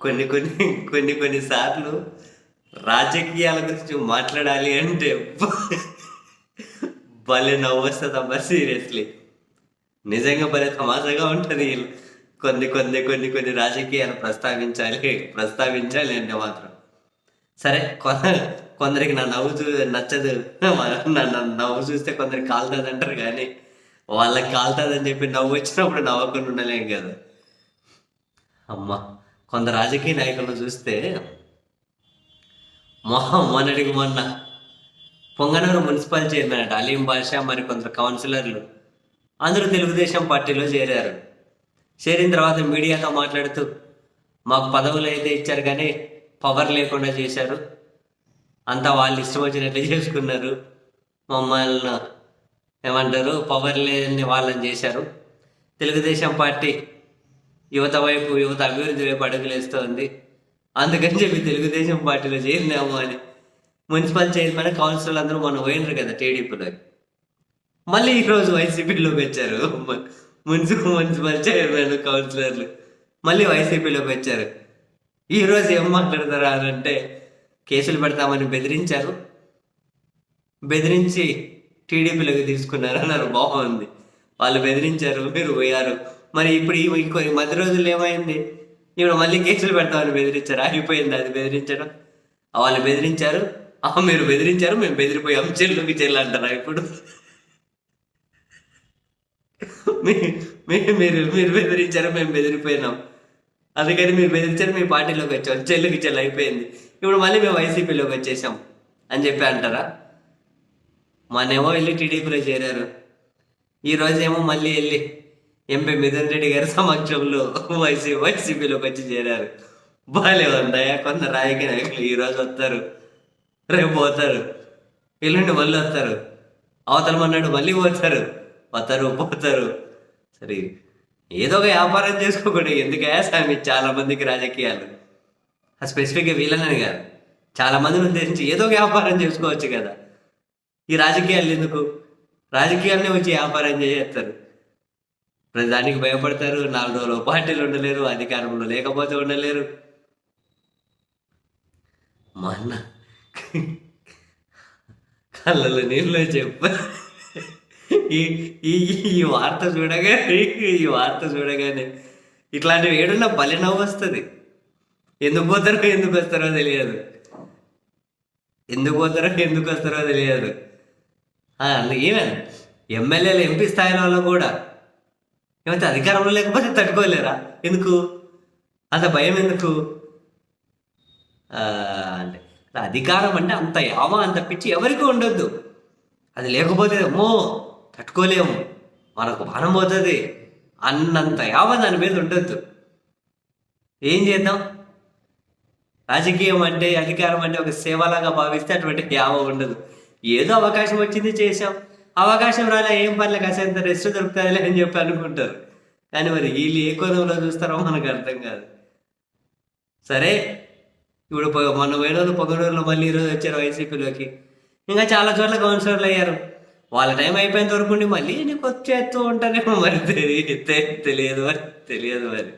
కొన్ని కొన్ని కొన్ని కొన్ని సార్లు రాజకీయాల గురించి మాట్లాడాలి అంటే భలే నవ్వు వస్తుందమ్మా సీరియస్లీ. నిజంగా భలే తమాషాగా ఉంటుంది వీళ్ళు. కొన్ని కొన్ని కొన్ని కొన్ని రాజకీయాలు ప్రస్తావించాలి ప్రస్తావించాలి అంటే మాత్రం. సరే కొందరికి నా నవ్వు చూ నచ్చదు. నా నా నవ్వు చూస్తే కొందరికి కాలుతుంది అంటారు కానీ వాళ్ళకి కాలుతుందని చెప్పి నవ్వు వచ్చినప్పుడు నవ్వకుండా ఉండలేం కదా. అమ్మ కొందరు రాజకీయ నాయకులను చూస్తే మొహ మొన్నటికి మొన్న పొంగనూరు మున్సిపల్ చైర్మన్ అట అలీం బాషా మరి కొందరు కౌన్సిలర్లు. అందరూ తెలుగుదేశం పార్టీలో చేరారు. చేరిన తర్వాత మీడియాతో మాట్లాడుతూ మాకు పదవులు అయితే ఇచ్చారు కానీ పవర్ లేకుండా చేశారు. అంతా వాళ్ళు ఇష్టం వచ్చినట్లు చేసుకున్నారు. మమ్మల్ని ఏమంటారు పవర్ లేని వాళ్ళని చేశారు. తెలుగుదేశం పార్టీ యువత వైపు యువత అభివృద్ధి వైపు అడుగులేస్తోంది అందుకని చెప్పి తెలుగుదేశం పార్టీలో చేరినాము అని. మున్సిపల్ చైర్మన్ కౌన్సిలర్ అందరూ మొన్న పోయినరు కదా టీడీపీలో మళ్ళీ ఈరోజు వైసీపీలోకి వచ్చారు. మున్సిపల్ మున్సిపల్ చైర్మన్ కౌన్సిలర్లు మళ్ళీ వైసీపీలోకి వచ్చారు. ఈరోజు ఏం మాట్లాడతారా అని అంటే కేసులు పెడతామని బెదిరించారు. బెదిరించి టీడీపీలోకి తీసుకున్నారు అన్నారు బాగుంది. వాళ్ళు బెదిరించారు. మీరు పోయారు. మరి ఇప్పుడు ఈ కొన్ని మధ్య రోజులు ఏమైంది? ఇప్పుడు మళ్ళీ కేసులు పెడతామని బెదిరించారు? ఆగిపోయింది అది బెదిరించడం. వాళ్ళు బెదిరించారు. మీరు బెదిరించారు. మేము బెదిరిపోయాం. చెల్లుకి చెల్లు అంటారా ఇప్పుడు? మీరు మీరు బెదిరించారు? మేము బెదిరిపోయినాం. అందుకని మీరు బెదిరించారు. మీ పార్టీలోకి వచ్చాం. చెల్లుకి చెల్లు అయిపోయింది. ఇప్పుడు మళ్ళీ మేము వైసీపీలోకి వచ్చేసాం అని చెప్పి అంటారా? మనేమో వెళ్ళి టీడీపీలో చేరారు. ఈరోజేమో మళ్ళీ వెళ్ళి ఎంపీ మిథున్ రెడ్డి గారి సమక్షంలో వైసీ వైసీపీలోకి వచ్చి చేరారు. బాగాలే ఉన్నాయా కొంత రాజకీయ నాయకులు ఈ రోజు వస్తారు. రేపు పోతారు. ఎల్లుండి మళ్ళీ వస్తారు. అవతల మన్నాడు మళ్ళీ పోతారు. వస్తారు పోతారు. సరే ఏదో ఒక వ్యాపారం చేసుకోకూడదు. ఎందుకయా స్వామి? చాలా మందికి రాజకీయాలు. ఆ స్పెసిఫిక్గా వీళ్ళనని కాదు. చాలా మందిని ఉద్దేశించి ఏదో ఒక వ్యాపారం చేసుకోవచ్చు కదా. ఈ రాజకీయాలు ఎందుకు? రాజకీయాలనే వచ్చి వ్యాపారం చేస్తారు ప్రతిదానికి భయపడతారు. నాలుగు రోజులు పార్టీలు ఉండలేరు అధికారంలో లేకపోతే ఉండలేరు. మా అన్న కళ్ళలో నీళ్ళు చెప్ప ఈ ఈ ఈ వార్త చూడగానే ఈ వార్త చూడగానే ఇట్లాంటివి ఏడున్నా బలి నవ్వు వస్తుంది. ఎందుకు పోతారో ఎందుకు వస్తారో తెలియదు. ఎందుకు పోతారో ఎందుకు వస్తారో తెలియదు. ఆ, ఎమ్మెల్యేలు ఎంపీ స్థాయిలో వాళ్ళు కూడా ఏమైతే అధికారంలో లేకపోతే తట్టుకోలేరా? ఎందుకు? అంత భయం ఎందుకు? అంటే అధికారం అంటే అంత యావ అంత పిచ్చి ఎవరికి ఉండొద్దు. అది లేకపోతే అమ్మో తట్టుకోలేము. మనకు భారం పోతుంది. అన్నంత యావ దాని మీద ఉండొద్దు. ఏం చేద్దాం? రాజకీయం అంటే అధికారం అంటే ఒక సేవలాగా భావిస్తే అటువంటి యావ ఉండదు. ఏదో అవకాశం వచ్చింది చేసాం అవకాశం రాలే ఏం పర్లే కాసేంత రెస్ట్ దొరుకుతుందిలే అని చెప్పి అనుకుంటారు. కానీ మరి వీళ్ళు ఏ కోణంలో చూస్తారో మనకు అర్థం కాదు. సరే ఇప్పుడు మొన్న వేణులు పొగడోళ్ళు మళ్ళీ ఈరోజు వచ్చారు వైసీపీలోకి. ఇంకా చాలా చోట్ల కౌన్సిలర్లు అయ్యారు. వాళ్ళ టైం అయిపోయేంత వరకు ఉండి మళ్ళీ నీకు వచ్చేస్తూ ఉంటానేమో మరి తెలియదు తెలియదు మరి తెలియదు మరి.